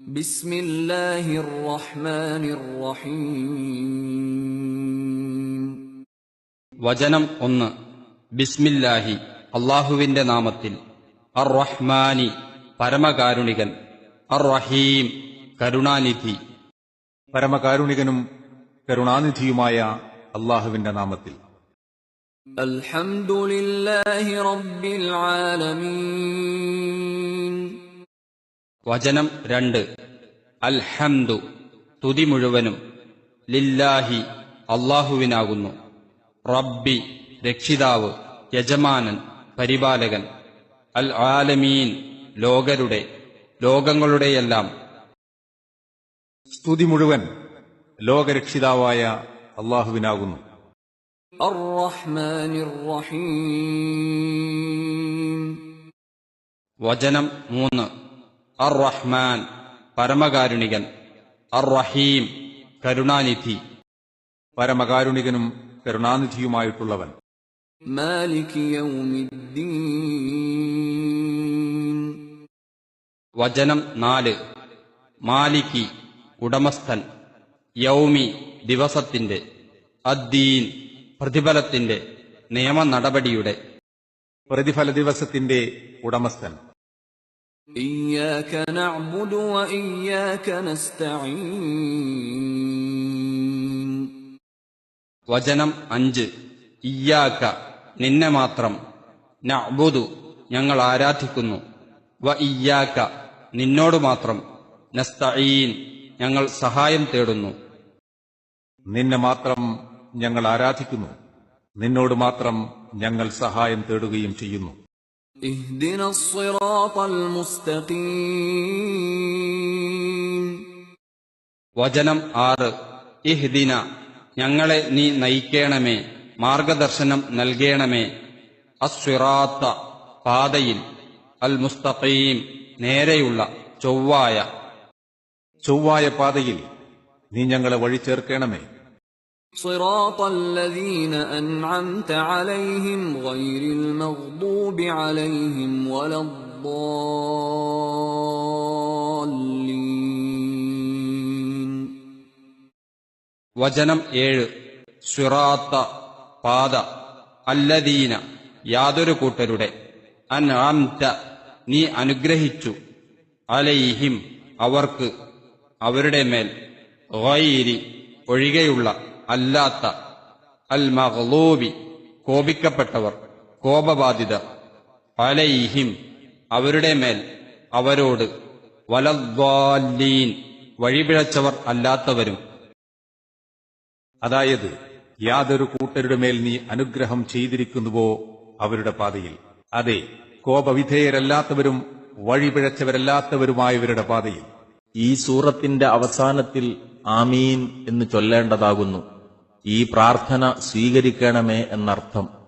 ബിസ്മില്ലാഹിർ റഹ്മാനിർ റഹീം വചനം ഒന്ന്. ബിസ്മില്ലാഹി അള്ളാഹുവിന്റെ നാമത്തിൽ. അർ റഹ്മാനി പരമകാരുണികൻ. അർ റഹീം കരുണാനിധി. പരമകാരുണികനും കരുണാനിധിയുമായ അള്ളാഹുവിന്റെ നാമത്തിൽ. അൽഹംദുലില്ലാഹി റബ്ബിൽ ആലമീൻ. വചനം രണ്ട്. അൽഹംദു തുതി മുഴുവനും ലില്ലാഹി അള്ളാഹുവിനാകുന്നു. റബ്ബി രക്ഷിതാവ് യജമാനൻ പരിപാലകൻ. അൽ ആലമീൻ ലോകരുടെ ലോകങ്ങളുടെയെല്ലാം. സ്തുതി മുഴുവൻ ലോകരക്ഷിതാവായ അള്ളാഹുവിനാകുന്നു. വചനം മൂന്ന്. അർ റഹ്മാൻ പരമകാരുണികൻ. അർ റഹീം കരുണാനിധി. പരമകാരുണികനും കരുണാനിധിയുമായിട്ടുള്ളവൻ. വചനം നാല്. മാലിക്കി ഉടമസ്ഥൻ. യൗമി ദിവസത്തിന്റെ അദ്ദീൻ പ്രതിഫലത്തിന്റെ നിയമ നടപടിയുടെ പ്രതിഫല ദിവസത്തിന്റെ ഉടമസ്ഥൻ. إياك نعبد وإياك نستعين വചനം അഞ്ച് ഇയ്യാക്ക നിന്നെ മാത്രം നഅ്ബുദു ഞങ്ങൾ ആരാധിക്കുന്നു വ ഇയ്യാക്ക നിന്നോട് മാത്രം നസ്തഈൻ ഞങ്ങൾ സഹായം തേടുന്നു നിന്നെ മാത്രം ഞങ്ങൾ ആരാധിക്കുന്നു നിന്നോട് മാത്രം ഞങ്ങൾ സഹായം തേടുകയും ചെയ്യുന്നു اهدنا الصراط المستقيم വചനം ആറ് ഇഹ്ദിന ഞങ്ങളെ നീ നയിക്കണമേ മാർഗദർശനം നൽകണമേ അസ്വിറാത്ത പാതയിൽ അൽ മുസ്തഖീം നേരെയുള്ള ചൊവ്വായ ചൊവ്വായ പാതയിൽ നീ ഞങ്ങളെ വഴി ചേർക്കണമേ صراط الذين أنعمت عليهم غير المغضوب عليهم ولا الضالين വചനം ഏഴ് സ്വിറാത്ത പാത അല്ലദീന യാതൊരു കൂട്ടരുടെ അൻഅംത നീ അനുഗ്രഹിച്ചു അലൈഹിം അവർക്ക് അവരുടെ മേൽ ഗൈരി ഒഴികെയുള്ള അല്ലാത്ത അൽ മഹ്ലൂബി കോപിക്കപ്പെട്ടവർ കോപബാധിതർ അലൈഹിം അവരുടെ മേൽ അവരോട് വലദ്വാലീൻ വഴിപിഴച്ചവർ അല്ലാത്തവരും. അതായത് യാതൊരു കൂട്ടരുടെ മേൽ നീ അനുഗ്രഹം ചെയ്തിരിക്കുന്നുവോ അവരുടെ പാതയിൽ. അതെ കോപവിധേയരല്ലാത്തവരും വഴിപിഴച്ചവരല്ലാത്തവരുമായവരുടെ പാതയിൽ. ഈ സൂറത്തിന്റെ അവസാനത്തിൽ ആമീൻ എന്ന് ചൊല്ലേണ്ടതാകുന്നു. ഈ പ്രാർത്ഥന സ്വീകരിക്കണമേ എന്നർത്ഥം.